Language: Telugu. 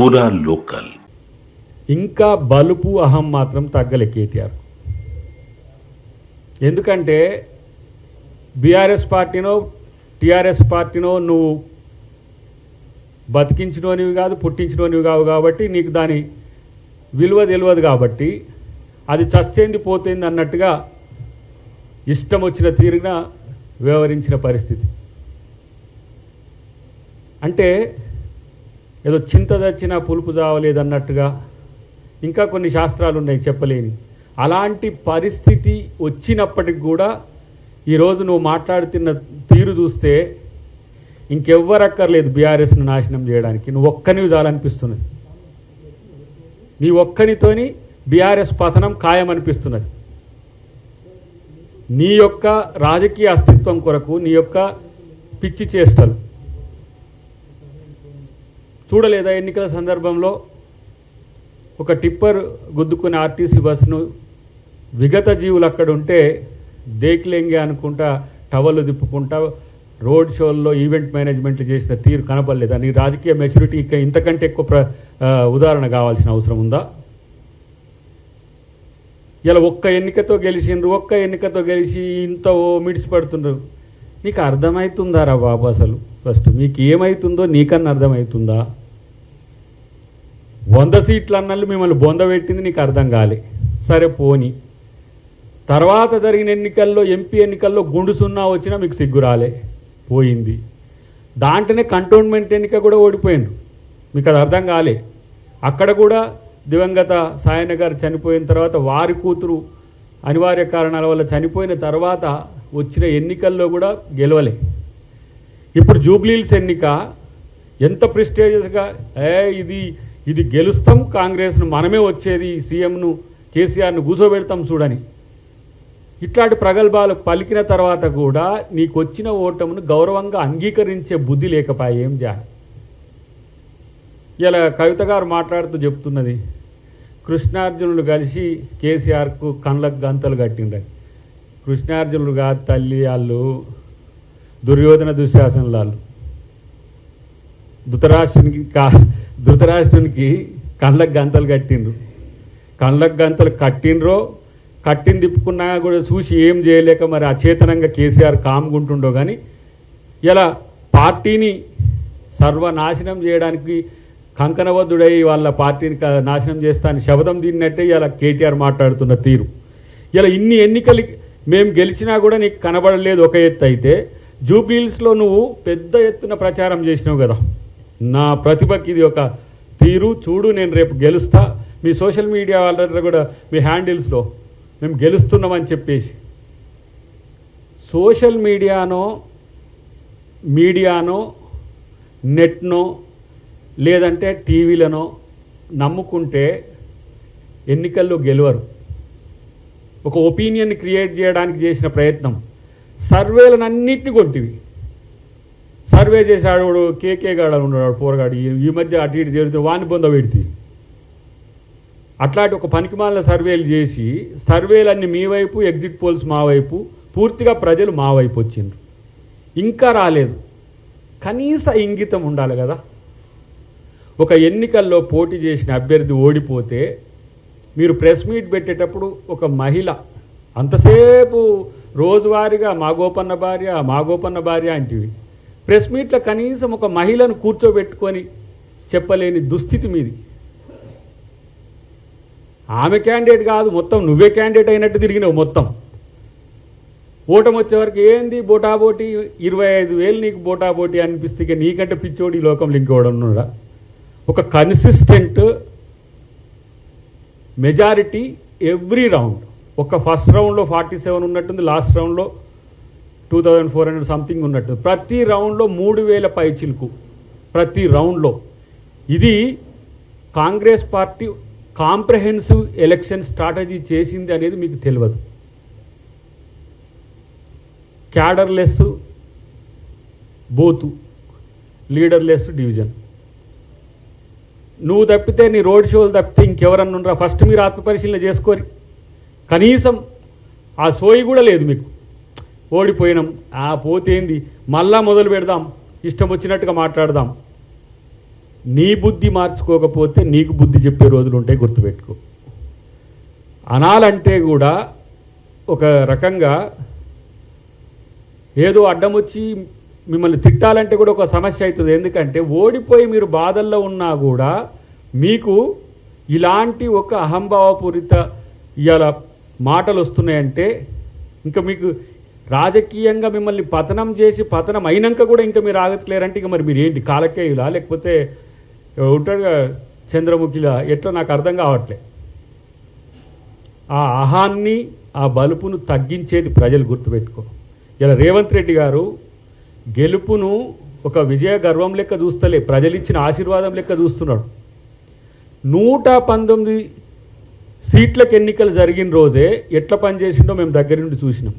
పూరా లోకల్. ఇంకా బలుపు అహం మాత్రం తగ్గలే కేటీఆర్. ఎందుకంటే బీఆర్ఎస్ పార్టీనో టీఆర్ఎస్ పార్టీనో నువ్వు బతికించినోనివి కాదు పుట్టించినోనివి కావు కాబట్టి నీకు దాని విలువ తెలియదు కాబట్టి అది చస్తేంది పోతుంది అన్నట్టుగా ఇష్టం వచ్చిన తీరున వ్యవహరించిన పరిస్థితి. అంటే ఏదో చింత చచ్చినా పులుపు చావలేదన్నట్టుగా ఇంకా కొన్ని శాస్త్రాలు ఉన్నాయి చెప్పలేని. అలాంటి పరిస్థితి వచ్చినప్పటికి కూడా ఈరోజు నువ్వు మాట్లాడుతున్న తీరు చూస్తే ఇంకెవ్వరక్కర్లేదు బీఆర్ఎస్ను నాశనం చేయడానికి. నువ్వు ఒక్కనివి చాలనిపిస్తున్నది. నీ ఒక్కనితోని బీఆర్ఎస్ పతనం ఖాయమనిపిస్తున్నది. నీ యొక్క రాజకీయ అస్తిత్వం కొరకు నీ యొక్క పిచ్చి చేష్టలు. చూడలేదా ఎన్నికల సందర్భంలో ఒక టిప్పర్ గుద్దుకునే ఆర్టీసీ బస్సును విగత జీవులు అక్కడ ఉంటే దేక్లెంగే అనుకుంటా టవల్ తిప్పుకుంటా రోడ్ షోల్లో ఈవెంట్ మేనేజ్మెంట్లు చేసిన తీరు కనపడలేదు? అని రాజకీయ మెచ్యూరిటీ ఇంకా ఇంతకంటే ఎక్కువ ప్ర ఉదాహరణ కావాల్సిన అవసరం ఉందా? ఇలా ఒక్క ఎన్నికతో గెలిచిండ్రు ఒక్క ఎన్నికతో గెలిచి ఇంత ఓ మిడిసి పడుతుండ్రు. నీకు అర్థమవుతుందారా బాబు అసలు? ఫస్ట్ మీకు ఏమవుతుందో నీకన్నా అర్థమవుతుందా వంద సీట్లు అన్నలు మిమ్మల్ని బొంద పెట్టింది నీకు అర్థం కాలే. సరే పోని. తర్వాత జరిగిన ఎన్నికల్లో ఎంపీ ఎన్నికల్లో గుండు సున్నా వచ్చినా మీకు సిగ్గు రాలే. పోయింది. దాంట్లోనే కంటోన్మెంట్ ఎన్నిక కూడా ఓడిపోయిండ్రు. మీకు అది అర్థం కాలే. అక్కడ కూడా దివంగత సాయన్న గారు చనిపోయిన తర్వాత వారి కూతురు అనివార్య కారణాల వల్ల చనిపోయిన తర్వాత వచ్చిన ఎన్నికల్లో కూడా గెలవలే. ఇప్పుడు జూబ్లీల్స్ ఎన్నిక ఎంత ప్రిస్టేజియస్గా ఏ ఇది ఇది గెలుస్తాం కాంగ్రెస్ను మనమే వచ్చేది సీఎంను కేసీఆర్ను కూర్చోబెడతాం చూడని. ఇట్లాంటి ప్రగల్భాలు పలికిన తర్వాత కూడా నీకు వచ్చిన ఓటమును గౌరవంగా అంగీకరించే బుద్ధి లేకపోయేం ఏం చేయాలి ఇలా కవిత గారు మాట్లాడుతూ చెప్తున్నది కృష్ణార్జునుడు కలిసి కేసీఆర్కు కళ్ళకు గంతలు కట్టిండని కృష్ణార్జునుడు కాదు తల్లి వాళ్ళు దుర్యోధన దుశ్శాసనులు వాళ్ళు ధృతరాష్ట్రునికి కా ధృతరాష్ట్రునికి కళ్ళకు గంతలు కట్టిండ్రు. కళ్ళకు గంతలు కట్టిండ్రో కట్టింది తిప్పుకున్నా కూడా చూసి ఏం చేయలేక మరి అచేతనంగా కేసీఆర్ కామ్గుంటుండో కానీ ఇలా పార్టీని సర్వనాశనం చేయడానికి కంకణబద్ధుడై వాళ్ళ పార్టీని క- నాశనం చేస్తాను శబదం తిన్నట్టే ఇలా కేటీఆర్ మాట్లాడుతున్న తీరు. ఇలా ఇన్ని ఎన్నికలు మేము గెలిచినా కూడా నీకు కనబడలేదు ఒక ఎత్తు అయితే జూబ్లీహిల్స్లో నువ్వు పెద్ద ఎత్తున ప్రచారం చేసినావు కదా. నా ప్రతిభకి ఇది ఒక తీరు. చూడు నేను రేపు గెలుస్తా. మీ సోషల్ మీడియా వాళ్ళ కూడా మీ హ్యాండిల్స్లో మేము గెలుస్తున్నామని చెప్పేసి. సోషల్ మీడియానో మీడియానో నెట్నో లేదంటే టీవీలనో నమ్ముకుంటే ఎన్నికల్లో గెలవరు. ఒక ఒపీనియన్ క్రియేట్ చేయడానికి చేసిన ప్రయత్నం. సర్వేలను కొట్టివి సర్వే చేశాడు వాడు కేకే గాడు ఉన్నాడు పోరగాడు. ఈ- మధ్య అటు ఇటు చేరితే వాని బొంద పెడితే. అట్లాంటి ఒక పనికిమాలిన సర్వేలు చేసి సర్వేలన్నీ మీ వైపు ఎగ్జిట్ పోల్స్ మా వైపు పూర్తిగా ప్రజలు మా వైపు వచ్చిండ్రు. ఇంకా రాలేదు. కనీస ఇంగితం ఉండాలి కదా. ఒక ఎన్నికల్లో పోటీ చేసిన అభ్యర్థి ఓడిపోతే మీరు ప్రెస్ మీట్ పెట్టేటప్పుడు ఒక మహిళ అంతసేపు రోజువారీగా మాగోపన్న భార్య మాగోపన్న భార్య అంటివి. ప్రెస్ మీట్లో కనీసం ఒక మహిళను కూర్చోబెట్టుకొని చెప్పలేని దుస్థితి మీది. ఆమె క్యాండిడేట్ కాదు మొత్తం నువ్వే క్యాండిడేట్ అయినట్టు తిరిగినావు మొత్తం. ఓటమి వచ్చేవరకు ఏంది బోటాబోటి ఇరవై ఐదు వేలు నీకు బోటాబోటి అనిపిస్తే నీకంటే పిచ్చోడి ఈ లోకంలో ఇంకోవడం ఒక కన్సిస్టెంట్ మెజారిటీ ఎవ్రీ రౌండ్ ఒక ఫస్ట్ రౌండ్లో ఫార్టీ సెవెన్ ఉన్నట్టుంది లాస్ట్ రౌండ్లో two thousand four hundred something ఉన్నట్టు. ప్రతి రౌండ్లో మూడు వేల పైచిలకు. ప్రతి రౌండ్లో. ఇది Congress party comprehensive election strategy చేసింది అనేది మీకు తెలియదు. Cadreless booth leaderless division. నువ్వు తప్పితే నీ రోడ్ షోలు తప్పితే ఇంకెవరన్నా ఉండరా? ఫస్ట్ మీరు ఆత్మపరిశీలన చేసుకోరి. కనీసం ఆ సోయి కూడా లేదు మీకు. ఓడిపోయినాం. ఆ పోతేంది? మళ్ళా మొదలు పెడదాం. ఇష్టం వచ్చినట్టుగా మాట్లాడదాం. నీ బుద్ధి మార్చుకోకపోతే నీకు బుద్ధి చెప్పే రోజులు ఉంటాయి గుర్తుపెట్టుకో. అనాలంటే కూడా ఒక రకంగా ఏదో అడ్డం వచ్చి మిమ్మల్ని తిట్టాలంటే కూడా ఒక సమస్య అవుతుంది. ఎందుకంటే ఓడిపోయి మీరు బాధల్లో ఉన్నా కూడా మీకు ఇలాంటి ఒక అహంభావపూరిత ఇవాళ మాటలు వస్తున్నాయంటే ఇంకా మీకు రాజకీయంగా మిమ్మల్ని పతనం చేసి పతనం అయినాక కూడా ఇంకా మీరు ఆగట్లేరంటే ఇక మరి మీరు ఏంటి కాలకేయులా? లేకపోతే ఉంటాడు చంద్రముఖిలా? ఎట్లా? నాకు అర్థం కావట్లే. ఆ అహాన్ని ఆ బలుపును తగ్గించేది ప్రజలు గుర్తుపెట్టుకో. ఇలా రేవంత్ రెడ్డి గారు గెలుపును ఒక విజయ గర్వం లెక్క చూస్తలే. ప్రజలు ఇచ్చిన ఆశీర్వాదం లెక్క చూస్తున్నాడు. నూట పంతొమ్మిది సీట్లకు ఎన్నికలు జరిగిన రోజే ఎట్లా పనిచేసిండో మేము దగ్గర నుండి చూసినాం.